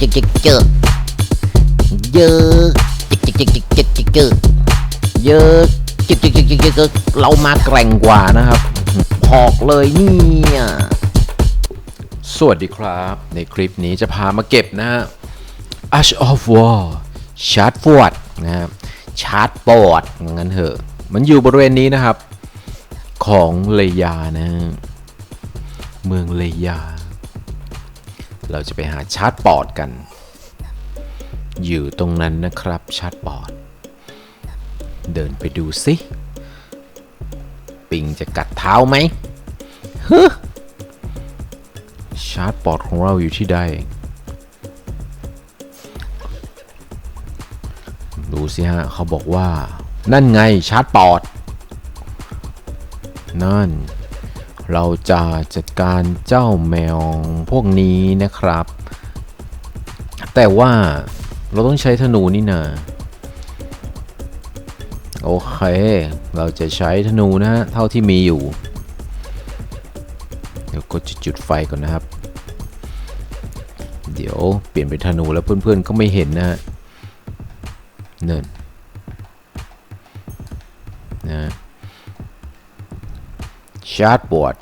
จิกจิกเจอเยอะจิกจิกจิกจิกจิกจิกเจอเยอะจิกจิกจิกจิกจิกเรามาแกร่งกว่านะครับพอกเลยเนี่ยสวัสดีครับ ในคลิปนี้จะพามาเก็บนะฮะ Ash of War ชาร์จฟวดนะครับชาร์จปอดงั้นเถอะ มันอยู่บริเวณนี้นะครับ ของเลยานะ เมืองเลยา เราจะไปหาชาร์จปอดกัน อยู่ตรงนั้นนะครับชาร์จปอด เดินไปดูสิ ปิงจะกัดเท้าไหมฮึชาร์จปอดของเราอยู่ที่ใด ดูสิฮะ เขาบอกว่า นั่นไงชาร์จปอด นั่น เราจะจัดการเจ้าแมวพวกนี้นะครับ แต่ว่าเราต้องใช้ธนูนี่นาโอเค เราจะใช้ธนูนะฮะ เท่าที่มีอยู่ เดี๋ยวก็จะจุดไฟก่อนนะครับ เดี๋ยวเปลี่ยนเป็นธนูแล้วเพื่อนๆก็ไม่เห็นนะฮะเนินนะ ชาร์จบอร์ด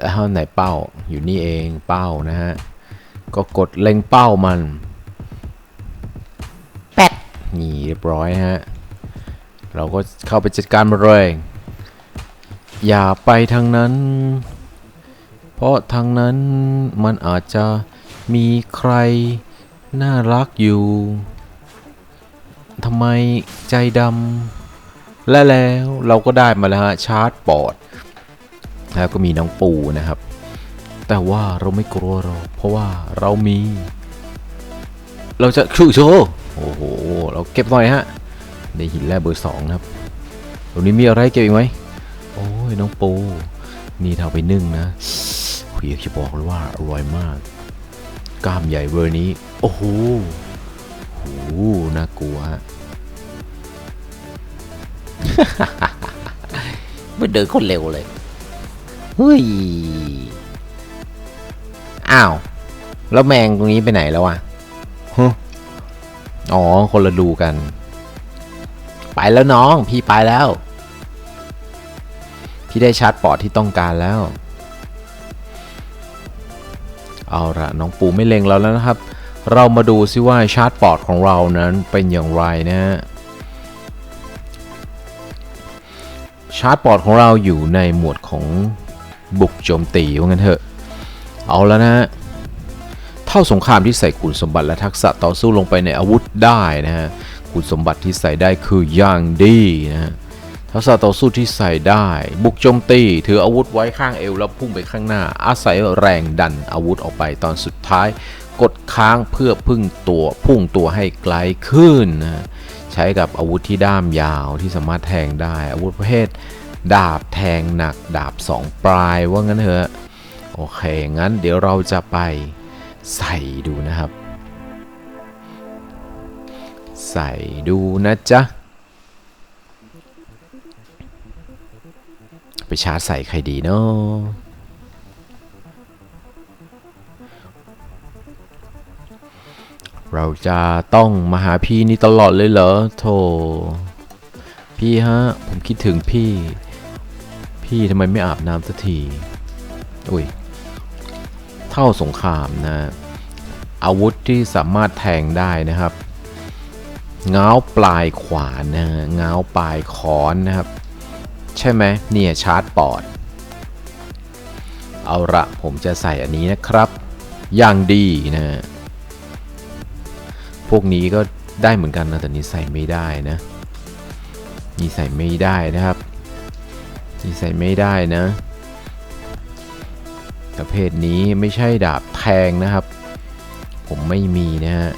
แล้วไหนเป้าอยู่นี่เองเป้านะฮะ ก็กดเล็งเป้ามันแป๊ดนี่เรียบร้อยฮะ เราก็เข้าไปจัดการมันเลยอย่าไปทางนั้น เพราะทางนั้นมันอาจจะมีใคร น่ารักอยู่ทำไมใจดำและแล้วเราก็ได้มาแล้วฮะชาร์จปอดแล้วก็มีน้องปูนะครับ แต่ว่าเราไม่กลัวหรอกเพราะว่าเรามี เราจะคือโชโอ้โห เราเก็บหน่อยฮะได้หินแร่เบอร์สองนะครับ ตรงนี้มีอะไรเก็บอีกไหมโอ้ยน้องปู นี่เอาไปนึ่งนะคุยจะบอกเลยว่าอร่อยมาก กล้ามใหญ่เบอร์นี้ โอ้โหโอ้โหน่ากลัวฮะไม่เดินคนเร็วเลย เฮ้ย อ้าว แล้วแมงตรงนี้ไปไหนแล้ววะอ๋อ คนละดูกัน ไปแล้วน้อง พี่ไปแล้ว พี่ได้ชาร์จปอดที่ต้องการแล้ว เอาละน้องปูไม่เล็งเราแล้วนะครับ เรามาดูซิว่าชาร์จปอดของเรานั้นเป็นอย่างไรนะฮะชาร์จปอดของเราอยู่ในหมวดของบุกโจมตีว่างั้นเถอะ เอาแล้วนะฮะเท่าสงครามที่ใส่คุณสมบัติและทักษะต่อสู้ลงไปในอาวุธได้นะฮะคุณสมบัติที่ใส่ได้คืออย่างดีนะฮะ ทักษะต่อสู้ที่ใส่ได้ บุกโจมตีถืออาวุธไว้ข้างเอวแล้วพุ่งไปข้างหน้า อาศัยแรงดันอาวุธออกไปตอนสุดท้าย กดค้างเพื่อพึ่งตัวพุ่งตัวให้ไกลขึ้นนะใช้กับอาวุธที่ด้ามยาวที่สามารถแทงได้ อาวุธประเภทดาบแทงหนักดาบสองปลายว่างั้นเถอะโอเคงั้นเดี๋ยวเราจะไปใส่ดูนะครับ ใส่ดูนะจ๊ะ ไปชาร์จใส่ใครดีเนาะเราจะต้องมาหาพี่นี่ตลอดเลยเหรอโธ่พี่ฮะ ผมคิดถึงพี่ พี่ทำไมไม่อาบน้ำสักทีอุ้ยเท่าสงครามนะ อาวุธที่สามารถแทงได้นะครับ เงาปลายขวานนะฮะง้าปลายค้อนนะครับ ใช่ไหมเนี่ยชาร์จปอด เอาละผมจะใส่อันนี้นะครับ อย่างดีนะพวกนี้ก็ได้เหมือนกันนะแต่นี้ใส่ไม่ได้นะนี่ใส่ไม่ได้นะครับนี่ใส่ไม่ได้นะประเภทนี้ไม่ใช่ดาบแทงนะครับ ผมไม่มีนะฮะ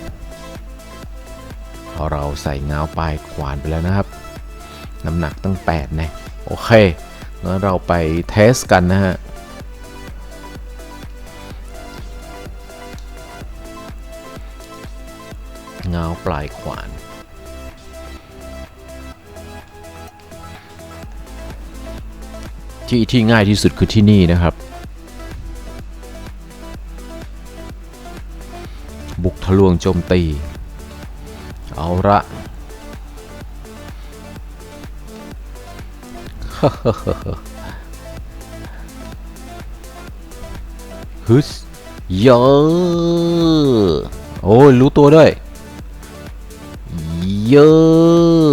พอเราใส่เงาปลายขวานไปแล้วนะครับ น้ำหนักตั้ง8นะ โอเคงั้นเราไปเทสกันนะฮะเงาปลายขวานที่ที่ง่ายที่สุดคือที่นี่นะครับ บุกทะลวงโจมตี เอาละ ฮึสเยอะโอ้ยรู้ตัวด้วย เยอ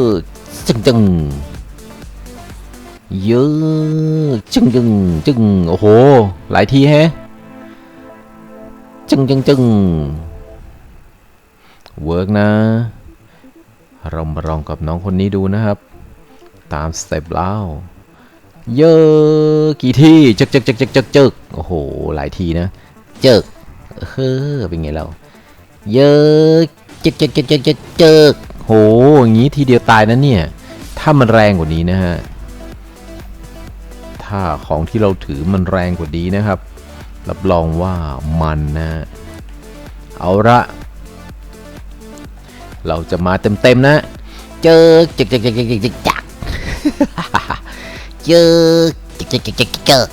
ะจึงจึงเยอะจึงจึงจึงโอ้โห หลายทีแฮะจึงจึงจึงเวิร์กนะ เรามาลองกับน้องคนนี้ดูนะครับ ตามสเต็ปแล้ว เยอะกี่ที่จึกจึกจึกจึกจึกจึกโอ้โห หลายทีนะเจิกเฮ้อเป็นไงเรา เยอะจึกจึกจึกจึกจึกจึกโหอย่างนี้ทีเดียวตายนะเนี่ย ถ้ามันแรงกว่านี้นะฮะ ถ้าของที่เราถือมันแรงกว่านี้นะครับ รับรองว่ามันนะ เอาละเราจะมาเต็มๆนะ เจิกจึกจึกจึกจึกจึกจึก จักเจิกจึกจึกจึกจึกจึก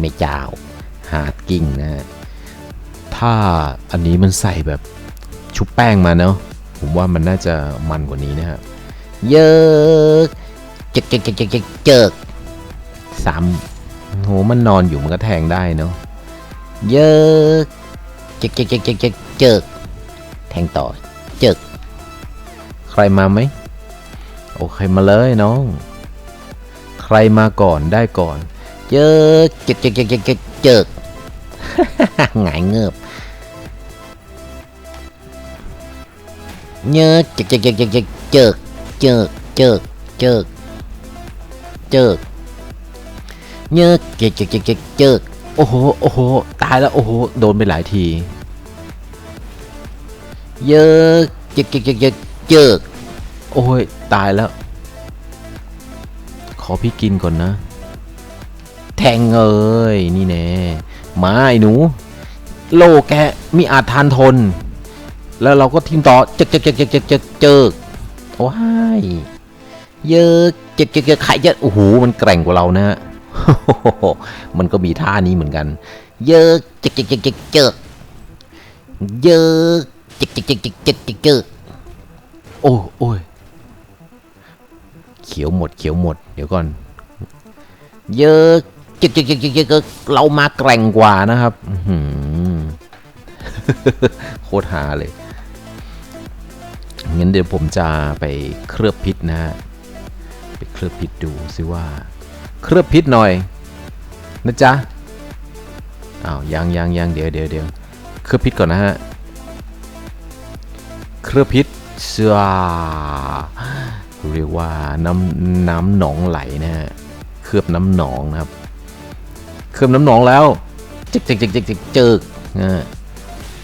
ไม่เจ้าหาดกิ่งนะฮะถ้าอันนี้มันใส่แบบชุบแป้งมาเนาะผมว่ามันน่าจะมันกว่านี้นะครับเยอะจึกจึกจึกจึกจึกจึกสามโหมันนอนอยู่มันก็แทงได้เนาะเยอะจึกจึกจึกจึกจึกจึกแทงต่อจึกใครมาไหมโอเคมาเลยน้อง รมาก่อนได้ก่อนเยอะจึกจึกจึกจึกจึกจึกหงายเงือบเยอะจึกจึกจึกจึกจึกจึกจึกจึกจึกจึกเยอะจึกจึกจึกจึกจึกโอ้โหโอ้โหตายแล้วโอ้โหโดนไปหลายที เยอะจึกจึกจึกจึกจึกโอ้ยตายแล้ว ขอพี่กินก่อนนะ แทงเอ้ยนี่แน่มาไอ้หนู โลแกมีอาจทานทน แล้วเราก็ทีมต่อเจึกจึกจึกจึกจึกจึกจึกว้ายเยอะเจึกจึกจึกไข่เยอะโอ้โหมันแกร่งกว่าเรานะฮะมันก็มีท่านี้เหมือนกัน เยอะเจึกจึกจึกจึกจึกเยอะเจึกจึกจึกจึกจึกจึกจึกโอ้โอ้ย เขียวหมดเขียวหมด เดี๋ยวก่อน เยอะจึกจึกจึกจึกจึกเรามาแกร่งกว่านะครับโคตรหาเลยงั้นเดี๋ยวผมจะไปเคลือบพิษนะฮะไปเคลือบพิษดูซิว่า เคลือบพิษหน่อย นะจ๊ะอ้าวยังยังยังเดี๋ยวเดี๋ยวเดี๋ยวเคลือบพิษก่อนนะฮะเคลือบพิษเสือ เรียกว่าน้ำน้ำหนองไหลนะฮะเคลือบน้ำหนองนะครับ เคลือบน้ำหนองแล้วจึกจึกจึกจึกจึกจึกนะ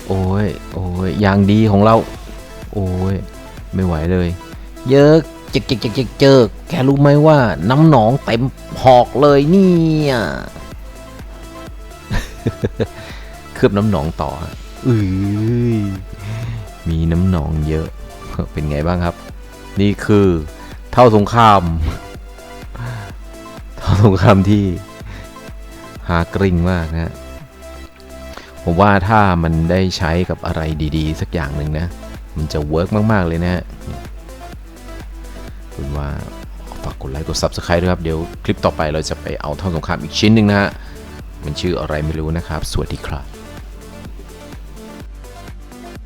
โอ้ยโอ้ยอย่างดีของเรา โอ้ยไม่ไหวเลย เยอะจึกจึกจึกจึกจึกแกรู้ไหมว่าน้ำหนองเต็มหอกเลยเนี่ยเคลือบน้ำหนองต่ออุ้ยมีน้ำหนองเยอะเป็นไงบ้างครับ นี่คือ เท่าสงคราม เท่าสงครามที่หากริ่งมากนะฮะผมว่าถ้ามันได้ใช้กับอะไรดีๆ สักอย่างหนึ่งนะ มันจะเวิร์กมาก ๆ เลยนะฮะคุณว่าฝากกดไลค์กด Subscribe ด้วยครับ เดี๋ยวคลิปต่อไปเราจะไปเอาเท่าสงครามอีกชิ้นหนึ่งนะฮะมันชื่ออะไรไม่รู้นะครับ สวัสดีครับ